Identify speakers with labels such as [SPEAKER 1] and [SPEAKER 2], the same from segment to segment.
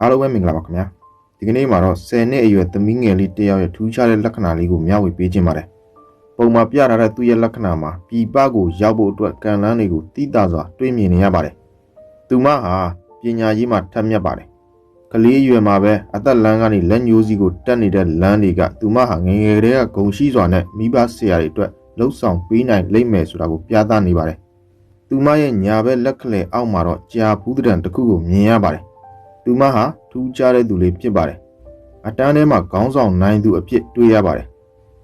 [SPEAKER 1] အားလုံးပဲမင်္ဂလာပါခင်ဗျာဒီကနေ့မှာတော့10နှစ်အရွယ်သမီးငယ်လေးတစ်ယောက်ရဲ့ထူးခြားတဲ့လက္ခဏာလေးကိုမျှဝေပေးခြင်းပါတယ်ပုံမှာပြထားတဲ့သူ့ရဲ့လက္ခဏာမှာပြည်ပကိုရောက်ဖို့အတွက်ကံလန်းတွေကိုတိတာစွာတွေးမြင်နေရပါတယ်သူမဟာပညာရေးမှာထက်မြက်ပါတယ်ကလေးအရွယ်မှာပဲအသက်လန်းကနေလက်ညှိုးစီကိုတက်နေတဲ့လမ်းတွေကသူမဟာငယ်ငယ်ကလေးကဂုံရှိစွာနဲ့မိဘဆရာတွေအတွက်လှုပ်ဆောင်ပေးနိုင်လိမ့်မယ်ဆိုတာကိုပြသနေပါတယ်သူမရဲ့ညာဘက်လက်ကလေးအောက်မှာတော့ကြာဘူးတံတစ်ခုကိုမြင်ရပါတယ် သူမဟာထူးခြားတဲ့သူလေးဖြစ်ပါတယ်အတန်းထဲမှာခေါင်းဆောင်နိုင်သူအဖြစ်တွေ့ရပါတယ်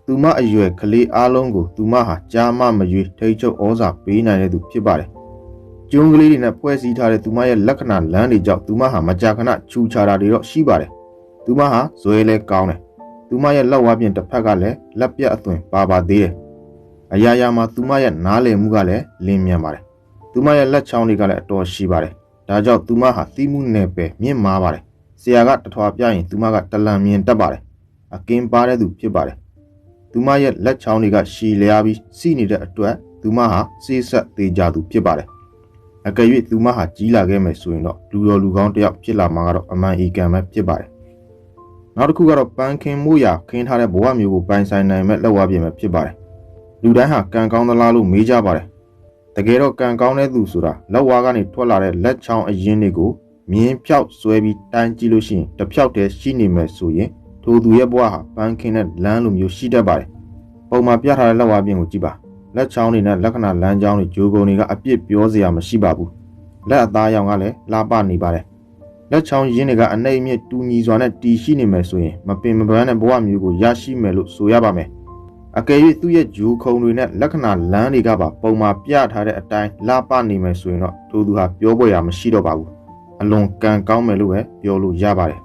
[SPEAKER 1] သူမအရွယ်ကလေးအားလုံးကိုသူမဟာကြားမမရွေးထိတ်ချုပ်ဩဇာပေးနိုင်တဲ့သူဖြစ်ပါတယ်ကျုံးကလေးတွေနဲ့ဖွဲ့စည်းထားတဲ့သူမရဲ့လက္ခဏာလမ်းတွေကြောင့်သူမဟာမကြာခဏချူချာတာတွေတော့ရှိပါတယ်သူမဟာဇွဲလဲကောင်းတယ်သူမရဲ့လက်ဝါးပြင်တစ်ဖက်ကလည်းလက်ပြတ်အသွင်ပါပါသေးတယ်အရာရာမှာသူမရဲ့နားလည်မှုကလည်းလင်းမြန်ပါတယ်သူမရဲ့လက်ချောင်းတွေကလည်းအတော်ရှိပါတယ် ဒါကြောင့်သူမဟာသီးမှုနယ်ပယ်မြင့်မားပါတယ်ဆရာကတထွာပြရင်သူမကတလံမြင်တက်ပါတယ်အကင်းပါတဲ့သူဖြစ်ပါတယ်သူမရဲ့လက်ချောင်းတွေကရှည်လျားပြီးစီးနေတဲ့အတွက်သူမဟာစေးဆက်သေးကြသူဖြစ်ပါတယ်အကယ်၍သူမဟာကြီးလာခဲ့မယ်ဆိုရင်တော့လူတော်လူကောင်းတစ်ယောက်ဖြစ်လာမှာကတော့အမှန်အီကန်ပဲဖြစ်ပါတယ်နောက်တစ်ခုကတော့ပန်းခင်းမှုရာခင်းထားတဲ့ဘဝမျိုးကိုပိုင်ဆိုင်နိုင်မဲ့လက်ဝါးပြင်ပဲဖြစ်ပါတယ်လူတိုင်းဟာကံကောင်းသလားလို့မေးကြပါတယ် တကယ်တော့ကံကောင်းတဲ့သူဆိုတာလက်ဝါးကနေထွက်လာတဲ့လက်ချောင်းအရင်းတွေကိုမြင်းဖြောက်ဆွဲပြီးတိုင်းကြည့်လို့ရှိရင်တစ်ဖြောက်တည်းရှိနေမယ်ဆိုရင်ထိုသူရဲ့ဘဝဟာပန်းခင်းတဲ့လမ်းလိုမျိုးရှိတတ်ပါတယ်။ပုံမှာပြထားတဲ့လက်ဝါးပြင်ကိုကြည့်ပါ။လက်ချောင်းတွေနဲ့လက္ခဏာလမ်းကြောင်းတွေဂျိုးကုန်တွေကအပြစ်ပြောစရာမရှိပါဘူး။လက်အသားရောင်ကလည်းလာပနေပါတယ်။လက်ချောင်းရင်းတွေကအနှိမ့်အမြင့်တူညီစွာနဲ့တီရှိနေမယ်ဆိုရင်မပင်မပန်းတဲ့ဘဝမျိုးကိုရရှိမယ်လို့ဆိုရပါမယ်။ အကယ်၍သူ့ရဲ့ဂျိုးခုံတွေနဲ့လက္ခဏာလမ်းတွေကပါပုံမှာပြထားတဲ့အတိုင်းလာပနေမယ်ဆိုရင်တော့ထိုသူဟာပြောပေါ်ရမရှိတော့ပါဘူး။အလွန်ကံကောင်းမယ်လို့ပဲပြောလို့ရပါတယ်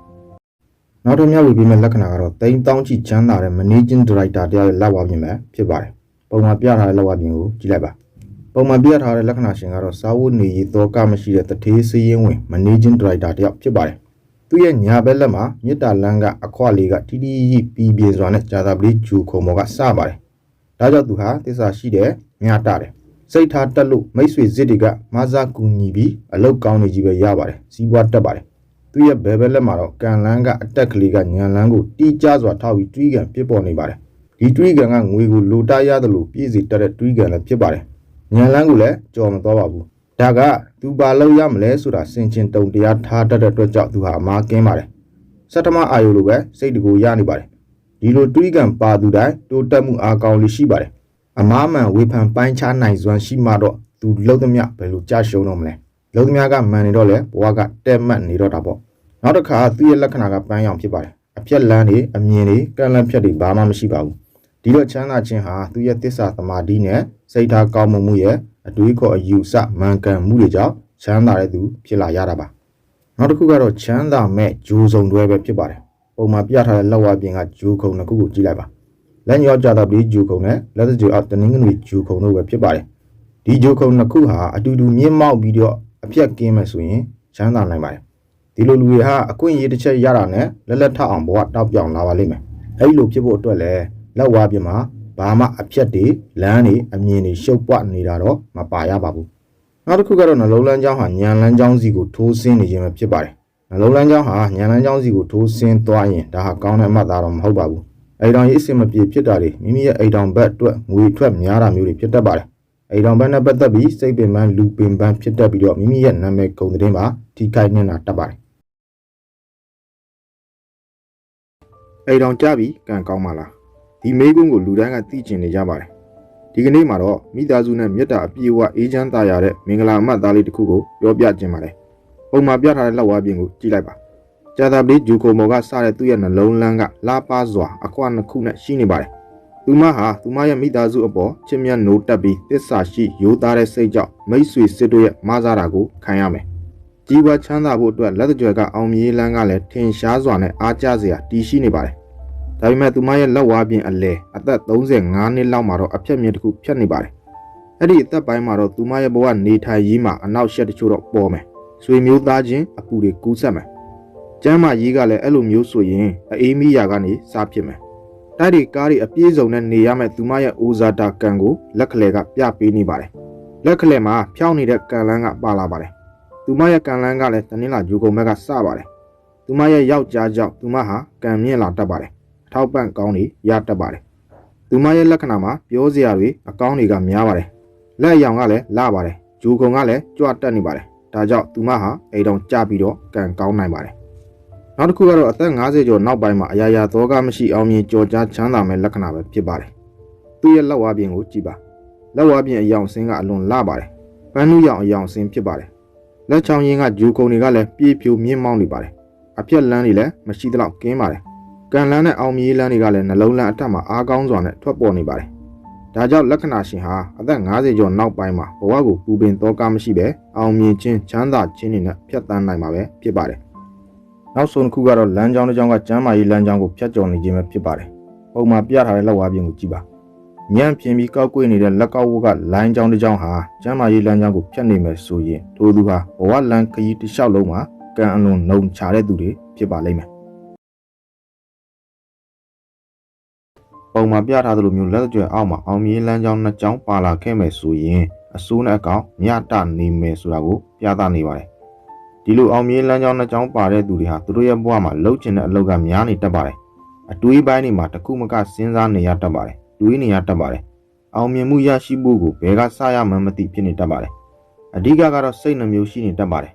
[SPEAKER 1] ။နောက်တစ်မြောက်ဝေပြီးမဲ့လက္ခဏာကတော့တိမ်တောင်းချီချမ်းသာတဲ့ managing director တယောက်ရဲ့လက်ဝါးပြင်ပဲဖြစ်ပါတယ်။ပုံမှာပြထားတဲ့လက်ဝါးပြင်ကိုကြည့်လိုက်ပါ။ပုံမှာပြထားတဲ့လက္ခဏာရှင်ကတော့စာဝတ်နေရေးသောကမရှိတဲ့တထေးစည်းရင်းဝင် managing director တယောက်ဖြစ်ပါတယ်။ သူ့ရဲ့ညာဘက်လက်မှာမြစ်တာလန်းကအခွလေးကတီတီရီပြီးပြေစွာနဲ့ဂျာသာပလီဂျူခုံမော်ကစပါတယ်။ဒါကြောင့်သူဟာတစ္ဆာရှိတဲ့မြတ်တာတယ်။စိတ်ထားတက်လို့မိတ်ဆွေဇစ်တွေကမဆာကူညီပြီးအလုတ်ကောင်းနေကြီးပဲရပါတယ်။စီးပွားတက်ပါတယ်။သူ့ရဲ့ဘဲဘဲလက်မှာတော့ကန်လန်းကအတက်ကလေးကညံလန်းကိုတီးကြစွာထောက်ပြီးတွေးကန်ပြစ်ပေါ်နေပါတယ်။ဒီတွေးကန်ကငွေကိုလိုတာရတယ်လို့ပြည့်စီတက်တဲ့တွေးကန်လည်းဖြစ်ပါတယ်။ညံလန်းကိုလည်းကြော်မသွားပါဘူး။ ဒါကသူဘာလို့ရမလဲဆိုတာစင်ချင်တုံတရားထားတတ်တဲ့အတွက်ကြောင့်သူဟာအမားကင်းပါတယ်။စက်တမအာယုလိုပဲစိတ်တကူရနေပါတယ်။ဒီလိုတွေးကန်ပါသူတိုင်းတိုးတက်မှုအားကောင်းလေးရှိပါတယ်။အမားမှန်ဝေဖန်ပိုင်းခြားနိုင်စွမ်းရှိမှတော့သူလုံးသမျှဘယ်လိုကြရှုံးတော့မလဲ။လုံးသမျှကမှန်နေတော့လေဘဝကတဲ့မှတ်နေတော့တာပေါ့။နောက်တစ်ခါသူ့ရဲ့လက္ခဏာကပန်းရောင်ဖြစ်ပါတယ်။အပြက်လန်းတွေအမြင်တွေကန့်လန့်ဖြတ်တွေဘာမှမရှိပါဘူး။ဒီတော့ချမ်းသာခြင်းဟာသူ့ရဲ့တစ္ဆာသမာဓိနဲ့စိတ်ထားကောင်းမှုမှုရဲ့ အတွေးခေါ်အယူဆမှန်ကန်မှုတွေကြောင့်ချမ်းသာတဲ့သူဖြစ်လာရတာပါနောက်တစ်ခုကတော့ချမ်းသာမဲ့ဂျိုးစုံတွဲပဲဖြစ်ပါတယ်ပုံမှာပြထားတဲ့လက်ဝါးပြင်ကဂျိုးခုံတစ်ခုကိုကြည့်လိုက်ပါလက်ညောကြတာပြီးဂျိုးခုံနဲ့လက်သဂျိုအောက်တနင်္ဂနွေဂျိုးခုံတို့ပဲဖြစ်ပါတယ်ဒီဂျိုးခုံနှစ်ခုဟာအတူတူမြင့်မောက်ပြီးတော့အပြက်ကင်းမယ်ဆိုရင်ချမ်းသာနိုင်ပါတယ်ဒီလိုလူတွေဟာအခွင့်အရေးတစ်ချက်ရတာနဲ့လက်လက်ထအောင်ဘဝတောက်ပြောင်လာပါလိမ့်မယ်အဲ့လိုဖြစ်ဖို့အတွက်လည်းလက်ဝါးပြင်မှာ ဘာမှအဖြက်တွေလမ်းတွေအမြင်တွေရှုပ်ပွနေတာတော့မပါရပါဘူးနောက်တစ်ခုကတော့နှလုံးလန်းကြောင်းဟာညံလန်းကြောင်းစီကိုထိုးဆင်းနေခြင်းပဲဖြစ်ပါတယ်နှလုံးလန်းကြောင်းဟာညံလန်းကြောင်းစီကိုထိုးဆင်းသွားရင်ဒါဟာကောင်းတဲ့အမှတ်သားတော့မဟုတ်ပါဘူးအိမ်တော်ရေးအစင်မပြေဖြစ်တာတွေမိမိရဲ့အိမ်တော်ဘက်အတွက်ငွေထွက်များတာမျိုးတွေဖြစ်တတ်ပါတယ်အိမ်တော်ဘက်နဲ့ပတ်သက်ပြီးစိတ်ပင်ပန်းလူပင်ပန်းဖြစ်တတ်ပြီးတော့မိမိရဲ့နာမည်ဂုဏ်သတင်းပါထိခိုက်နေတာတတ်ပါတယ်အိမ်တော်ကြပြီကံကောင်းပါလား ဒီမေးခွန်းကိုလူတိုင်းကသိကျင်နေကြပါတယ်ဒီကနေ့မှာတော့မိသားစုနဲ့မြတ်တာအပြည့်အဝအေးချမ်းသာရတဲ့မင်္ဂလာအမှတ်သားလေးတစ်ခုကိုပြောပြခြင်းပါတယ်ပုံမှာပြထားတဲ့လက်ဝါးပြင်ကိုကြည့်လိုက်ပါကြာတာပလေးဂျူကိုမော်ကစတဲ့သူ့ရဲ့နှလုံးလန်းကလာပါစွာအခွာနှစ်ခုနဲ့ရှိနေပါတယ်သူမဟာသူမရဲ့မိသားစုအပေါ်ချစ်မြတ်နိုးတက်ပြီးတစ္ဆာရှိရိုးသားတဲ့စိတ်ကြောင့်မိတ်ဆွေစစ်တို့ရဲ့မဆာတာကိုခံရမယ်ကြီးပွားချမ်းသာဖို့အတွက်လက်တကြွယ်ကအောင်မြေးလန်းကလည်းထင်ရှားစွာနဲ့အားကျစရာတည်ရှိနေပါတယ် ဒါပေမဲ့သူမရဲ့လက်ဝါးပြင်အလဲအသက်35နှစ်လောက်မှာတော့အဖြတ်မြင့်တစ်ခုဖြတ်နေပါတယ်။အဲ့ဒီအသက်ပိုင်းမှာတော့သူမရဲ့ဘဝနေထိုင်ရေးမှာအနောက်ရှက်တချို့တော့ပေါ်မယ်။ဆွေမျိုးသားချင်းအပူတွေကူးဆက်မယ်။ကျမ်းမာရေးကလည်းအဲ့လိုမျိုးဆိုရင်အေးမီယာကနေစားဖြစ်မယ်။တိုက်ဒီကားတွေအပြည့်စုံနဲ့နေရမယ့်သူမရဲ့အိုဇာတာကန်ကိုလက်ကလေးကပြပေးနေပါတယ်။လက်ကလေးမှာဖြောင်းနေတဲ့ကန်လန်းကပါလာပါတယ်။သူမရဲ့ကန်လန်းကလည်းတနင်္လာဂျူကုံဘက်ကစပါတယ်။သူမရဲ့ယောက်ျားကြောင့်သူမဟာကံမြင့်လာတတ်ပါတယ် အထောက်ပံ့ကောင်းတွေရတတ်ပါတယ်သူမရဲ့လက္ခဏာမှာပြောစရာတွေအကောင်းတွေကများပါတယ်လက်အယောင်ကလည်းလာပါတယ်ဂျိုကုံကလည်းကြွတက်နေပါတယ်ဒါကြောင့်သူမဟာအိမ်တော်ကြပြီးတော့ကံကောင်းနိုင်ပါတယ်နောက်တစ်ခုကတော့အသက်50ကျော်နောက်ပိုင်းမှာအရာရာသောကမရှိအောင်မြင်ကြော်ကြားချမ်းသာမဲ့လက္ခဏာပဲဖြစ်ပါတယ်သူ့ရဲ့လက်ဝါးပြင်ကိုကြည့်ပါလက်ဝါးပြင်အယောင်စင်းကအလွန်လာပါတယ်ပန်းနုရောင်အယောင်စင်းဖြစ်ပါတယ်လက်ချောင်းရင်းကဂျူကုံတွေကလည်းပြေးဖြူမြင့်မောင်းနေပါတယ်အပြက်လန်းတွေလည်းမရှိသလောက်ကင်းပါတယ် ကံလန်းနဲ့အောင်မြေးလန်းတွေကလည်းနှလုံးလန်းအထက်မှာအားကောင်းစွာနဲ့ထွက်ပေါ်နေပါတယ်ဒါကြောင့်လက္ခဏာရှင်ဟာအသက်50ကျော်နောက်ပိုင်းမှာဘဝကိုပူပင်တော့ကမရှိပဲအောင်မြင်ခြင်းချမ်းသာခြင်းတွေနဲ့ဖြတ်သန်းနိုင်မှာပဲဖြစ်ပါတယ်နောက်ဆုံးတစ်ခုကတော့လမ်းကြောင်းတစ်ကြောင်းကကျမ်းမာရေးလမ်းကြောင်းကိုဖြတ်ကျော်နေခြင်းပဲဖြစ်ပါတယ်ပုံမှန်ပြထားတဲ့လက်ဝါးပြင်ကိုကြည့်ပါညံ့ပြင်ပြီးကောက်ကွေ့နေတဲ့လက်ကောက်ဝတ်ကလိုင်းကြောင်းတစ်ကြောင်းဟာကျမ်းမာရေးလမ်းကြောင်းကိုဖြတ်နေမယ်ဆိုရင်ထိုသူဟာဘဝလမ်းခရီးတစ်လျှောက်လုံးမှာကံအလွန်နှုံချတဲ့သူတွေဖြစ်ပါလိမ့်မယ် ပုံမှာပြထားသလိုမျိုးလက်ကြွယ်အောက်မှာအောင်မြင်လမ်းကြောင်းနှစ်ကြောင်းပါလာခဲ့မယ်ဆိုရင်အစိုးနဲ့အကောင်မြတနေမယ်ဆိုတာကိုပြသနေပါတယ်ဒီလိုအောင်မြင်လမ်းကြောင်းနှစ်ကြောင်းပါတဲ့သူတွေဟာသူတို့ရဲ့ဘဝမှာလှုပ်ချင်တဲ့အလုပ်ကများနေတတ်ပါတယ်အတွေးပိုင်းတွေမှာတစ်ခုမကစဉ်းစားနေရတတ်ပါတယ်တွေးနေရတတ်ပါတယ်အောင်မြင်မှုရရှိဖို့ကိုဘယ်ကစရမှန်းမသိဖြစ်နေတတ်ပါတယ်အဓိကကတော့စိတ်နှမျိုးရှိနေတတ်ပါတယ်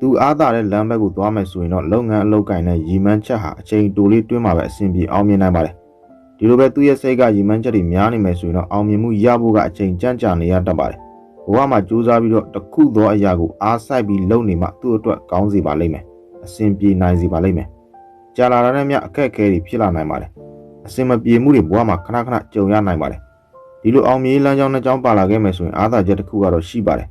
[SPEAKER 1] သူအားသာတဲ့လမ်းဘက်ကိုသွားမယ်ဆိုရင်တော့လုပ်ငန်းအလုပ်ကိုင်တဲ့ရည်မှန်းချက်ဟာအချိန်တိုလေးတွင်းမှာပဲအဆင်ပြေအောင်မြင်နိုင်ပါတယ် ဒီလိုပဲသူ့ရဲ့စိတ်ကရည်မှန်းချက်တွေများနေမယ်ဆိုရင်တော့အောင်မြင်မှုရဖို့ကအချိန်ကြန့်ကြာနေရတတ်ပါတယ်ဘဝမှာကြိုးစားပြီးတော့တခုသောအရာကိုအားစိုက်ပြီးလုပ်နေမှသူ့အတွက်ကောင်းစေပါလိမ့်မယ်အဆင်ပြေနိုင်စေပါလိမ့်မယ်ကြာလာတဲ့မြအခက်အခဲတွေဖြစ်လာနိုင်ပါတယ်အဆင်မပြေမှုတွေဘဝမှာခဏခဏကြုံရနိုင်ပါတယ်ဒီလိုအောင်မြင်လမ်းကြောင်းနှစ်ကြောင်းပါလာခဲ့မယ်ဆိုရင်အားသာချက်တစ်ခုကတော့ရှိပါတယ်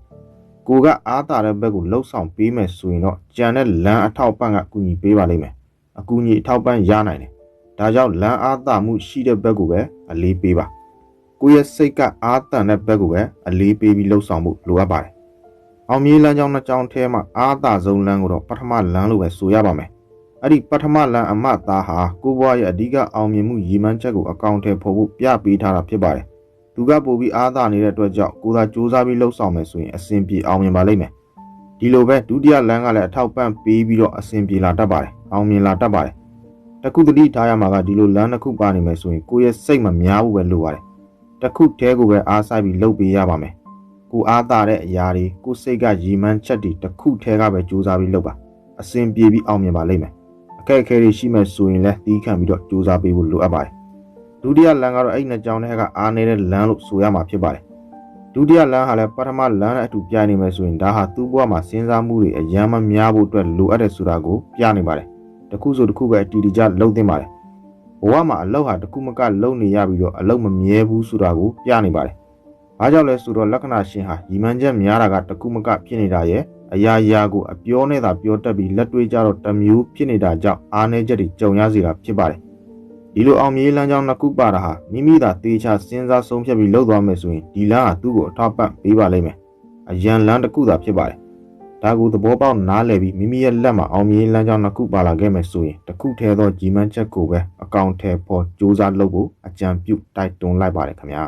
[SPEAKER 1] ကိုကအားသာတဲ့ဘက်ကိုလှုပ်ဆောင်ပေးမယ်ဆိုရင်တော့ကြံတဲ့လမ်းအထောက်ပံ့ကအကူအညီပေးပါလိမ့်မယ်အကူအညီအထောက်ပံ့ရနိုင်တယ် ဒါကြောင့်လမ်းအားသာမှုရှိတဲ့ဘက်ကိုပဲအလေးပေးပါကိုရဲ့စိတ်ကအားတန်တဲ့ဘက်ကိုပဲအလေးပေးပြီးလှုပ်ဆောင်ဖို့လိုအပ်ပါတယ်အောင်မြင်လမ်းကြောင်းနှစ်ကြောင်းထဲမှာအားသာဆုံးလမ်းကိုတော့ပထမလမ်းလို့ပဲဆိုရပါမယ်အဲ့ဒီပထမလမ်းအမသားဟာကိုဘွားရဲ့အဓိကအောင်မြင်မှုရည်မှန်းချက်ကိုအကောင့်ထဲပေါ်ဖို့ပြပေးထားတာဖြစ်ပါတယ်သူကပို့ပြီးအားသာနေတဲ့အတွက်ကြောင့်ကိုသာစူးစမ်းပြီးလှုပ်ဆောင်မယ်ဆိုရင်အဆင်ပြေအောင်မြင်ပါလိမ့်မယ်ဒီလိုပဲဒုတိယလမ်းကလည်းအထောက်ပံ့ပေးပြီးတော့အဆင်ပြေလာတတ်ပါတယ်အောင်မြင်လာတတ်ပါတယ် တခုတတိထားရမှာကဒီလိုလမ်းတစ်ခုပါနေမယ်ဆိုရင်ကိုယ့်ရဲ့စိတ်မများဘူးပဲလိုပါတယ်တခုတည်းကိုပဲအားဆိုင်ပြီးလှုပ်ပေးရပါမယ်ကိုအားသာတဲ့အရာတွေကိုစိတ်ကရည်မှန်းချက်တွေတခုတည်းကပဲစူးစမ်းပြီးလှုပ်ပါအဆင်ပြေပြီးအောင်မြင်ပါလိမ့်မယ်အခက်အခဲတွေရှိမှဆိုရင်လည်းသီးခံပြီးတော့စူးစမ်းပေးဖို့လိုအပ်ပါတယ်ဒုတိယလမ်းကတော့အဲ့နှစ်ကြောင်းထဲကအားနေတဲ့လမ်းလို့ဆိုရမှာဖြစ်ပါတယ်ဒုတိယလမ်းဟာလည်းပထမလမ်းနဲ့အတူပြနေမယ်ဆိုရင်ဒါဟာသူ့ဘဝမှာစဉ်းစားမှုတွေအယမ်းမများဖို့အတွက်လိုအပ်တဲ့ဆိုတာကိုပြနေပါတယ် တခုဆိုတခုပဲအတီတီကြလှုပ်သင့်ပါတယ်ဘဝမှာအလောက်ဟာတခုမကလုံနေရပြီးတော့အလောက်မမြဲဘူးဆိုတာကိုပြနေပါတယ်ဘာကြောင့်လဲဆိုတော့လက္ခဏာရှင်ဟာရီမန်းချက်များတာကတခုမကဖြစ်နေတာရဲ့အရာရာကိုအပြောနဲ့သာပြောတတ်ပြီးလက်တွေ့ကြတော့တမျိုးဖြစ်နေတာကြောင့်အားနည်းချက်တွေကြုံရစေတာဖြစ်ပါတယ်ဒီလိုအောင်မြေးလမ်းကြောင်းနှစ်ခုပါတာဟာမိမိသာတေချာစဉ်းစားဆုံးဖြတ်ပြီးလှုပ်သွားမယ်ဆိုရင်ဒီလမ်းဟာသူ့ကိုအထောက်ပံ့ပေးပါလိမ့်မယ်အရန်လမ်းတစ်ခုသာဖြစ်ပါတယ် ဒါကိုသဘောပေါက်နားလည်ပြီးမိမိရဲ့လက်မှာအောင်မြေးလမ်းကြောင်းနှစ်ခုပါလာခဲ့မယ်ဆိုရင်တစ်ခုထဲသောကြီးမှန်းချက်ကိုပဲအကောင့်ထဲပေါ်စူးစမ်းလုပ်ဖို့အကြံပြုတိုက်တွန်းလိုက်ပါတယ်ခင်ဗျာ